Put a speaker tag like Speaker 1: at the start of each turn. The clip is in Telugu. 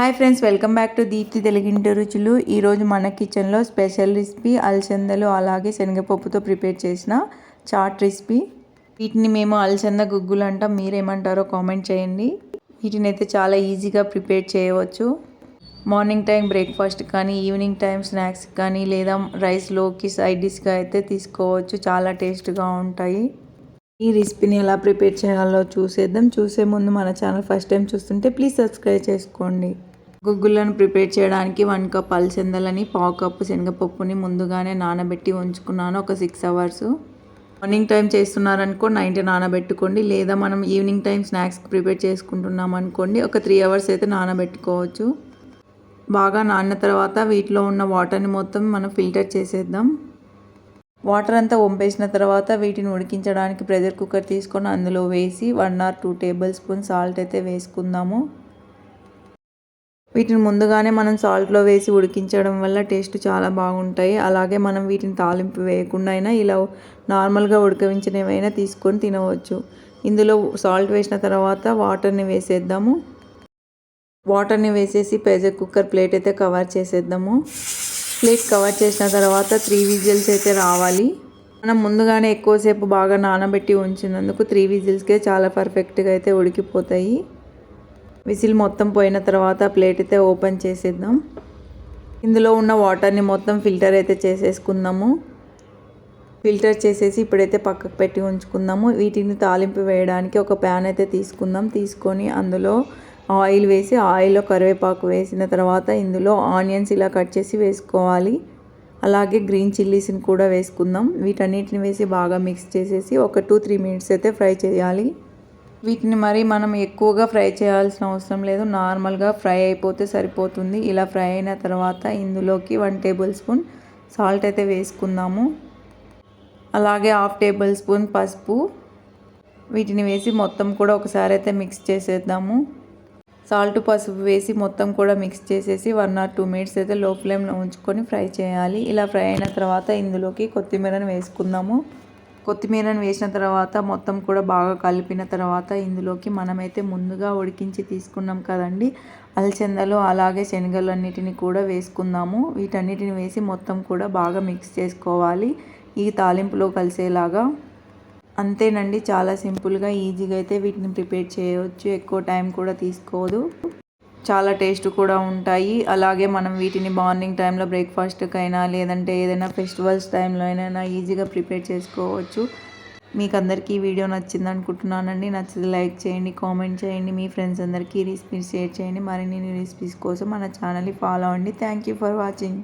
Speaker 1: Hi friends welcome back to Deepthi తెలుగింటి రుచులు. ఈరోజు మన కిచెన్లో స్పెషల్ రెసిపీ అలసందలు అలాగే శనగపప్పుతో ప్రిపేర్ చేసిన చాట్ రెసిపీ. వీటిని మేము అలసంద గుగ్గులు అంటాం మీరేమంటారో కామెంట్ చేయండి. వీటిని అయితే చాలా ఈజీగా ప్రిపేర్ చేయవచ్చు. మార్నింగ్ టైం బ్రేక్ఫాస్ట్ కానీ ఈవినింగ్ టైం స్నాక్స్ కానీ లేదా రైస్లోకి సైడ్ డిష్గా అయితే తీసుకోవచ్చు. చాలా టేస్ట్గా ఉంటాయి. ఈ రెసిపీని ఎలా ప్రిపేర్ చేయాలో చూసేద్దాం. చూసే ముందు మన ఛానల్ ఫస్ట్ టైం చూస్తుంటే ప్లీజ్ సబ్స్క్రైబ్ చేసుకోండి. గుగ్గులను ప్రిపేర్ చేయడానికి వన్ కప్ అలసందలని పావు కప్పు శనగపప్పుని ముందుగానే నానబెట్టి ఉంచుకున్నాను. ఒక సిక్స్ అవర్స్. మార్నింగ్ టైం చేస్తున్నారనుకో నైట్ నానబెట్టుకోండి. లేదా మనం ఈవినింగ్ టైం స్నాక్స్ ప్రిపేర్ చేసుకుంటున్నాం అనుకోండి ఒక త్రీ అవర్స్ అయితే నానబెట్టుకోవచ్చు. బాగా నానిన తర్వాత వీటిలో ఉన్న వాటర్ని మొత్తం మనం ఫిల్టర్ చేసేద్దాం. వాటర్ అంతా వంపేసిన తర్వాత వీటిని ఉడికించడానికి ప్రెషర్ కుక్కర్ తీసుకొని అందులో వేసి one or two tablespoon salt అయితే వేసుకుందాము. వీటిని ముందుగానే మనం సాల్ట్లో వేసి ఉడికించడం వల్ల టేస్ట్ చాలా బాగుంటాయి. అలాగే మనం వీటిని తాలింపు వేయకుండా అయినా ఇలా నార్మల్గా ఉడకవించినవైనా తీసుకొని తినవచ్చు. ఇందులో సాల్ట్ వేసిన తర్వాత వాటర్ని వేసేద్దాము. వాటర్ని వేసేసి ప్రెజర్ కుక్కర్ ప్లేట్ అయితే కవర్ చేసేద్దాము. ప్లేట్ కవర్ చేసిన తర్వాత త్రీ విజిల్స్ అయితే రావాలి. మనం ముందుగానే ఎక్కువసేపు బాగా నానబెట్టి ఉంచినందుకు త్రీ విజిల్స్కే చాలా పర్ఫెక్ట్గా అయితే ఉడికిపోతాయి. విసిల్ మొత్తం పోయిన తర్వాత ప్లేట్ అయితే ఓపెన్ చేసేద్దాం. ఇందులో ఉన్న వాటర్ని మొత్తం ఫిల్టర్ అయితే చేసేసుకుందాము. ఫిల్టర్ చేసేసి ఇప్పుడైతే పక్కకు పెట్టి ఉంచుకుందాము. వీటిని తాలింపు వేయడానికి ఒక ప్యాన్ అయితే తీసుకుందాం. తీసుకొని అందులో ఆయిల్ వేసి ఆయిల్లో కరివేపాకు వేసిన తర్వాత ఇందులో ఆనియన్స్ ఇలా కట్ చేసి వేసుకోవాలి. అలాగే గ్రీన్ చిల్లీస్ని కూడా వేసుకుందాం. వీటన్నిటిని వేసి బాగా మిక్స్ చేసేసి ఒక టూ త్రీ మినిట్స్ అయితే ఫ్రై చేయాలి. వీటిని మరి మనం ఎక్కువగా ఫ్రై చేయాల్సిన అవసరం లేదు. నార్మల్గా ఫ్రై అయిపోతే సరిపోతుంది. ఇలా ఫ్రై అయిన తర్వాత ఇందులోకి వన్ టేబుల్ స్పూన్ సాల్ట్ అయితే వేసుకుందాము. అలాగే హాఫ్ టేబుల్ స్పూన్ పసుపు. వీటిని వేసి మొత్తం కూడా ఒకసారి అయితే మిక్స్ చేసేద్దాము. సాల్ట్ పసుపు వేసి మొత్తం కూడా మిక్స్ చేసేసి వన్ ఆర్ టూ మినిట్స్ అయితే లో ఫ్లేమ్లో ఉంచుకొని ఫ్రై చేయాలి. ఇలా ఫ్రై అయిన తర్వాత ఇందులోకి కొత్తిమీరను వేసుకుందాము. కొత్తిమీరను వేసిన తర్వాత మొత్తం కూడా బాగా కలిపిన తర్వాత ఇందులోకి మనమైతే ముందుగా ఉడికించి తీసుకున్నాం కదండి. అలచందలు అలాగే శనగలు అన్నిటిని కూడా వేసుకుందాము. వీటన్నిటిని వేసి మొత్తం కూడా బాగా మిక్స్ చేసుకోవాలి. ఈ తాలింపులో కలిసేలాగా. అంతేనండి చాలా సింపుల్గా ఈజీగా అయితే వీటిని ప్రిపేర్ చేయవచ్చు ఎక్కువ టైం కూడా తీసుకోదు. చాలా టేస్ట్ కూడా ఉంటాయి. అలాగే మనం వీటిని మార్నింగ్ టైంలో బ్రేక్ఫాస్ట్కైనా లేదంటే ఏదైనా ఫెస్టివల్స్ టైంలో అయినా ఈజీగా ప్రిపేర్ చేసుకోవచ్చు. మీకు అందరికీ ఈ వీడియో నచ్చింది అనుకుంటున్నానండి. నచ్చితే లైక్ చేయండి కామెంట్ చేయండి మీ ఫ్రెండ్స్ అందరికీ రెసిపీస్ షేర్ చేయండి. మరిన్ని రెసిపీస్ కోసం మన ఛానల్ని ఫాలో అవ్వండి. Thank you for watching.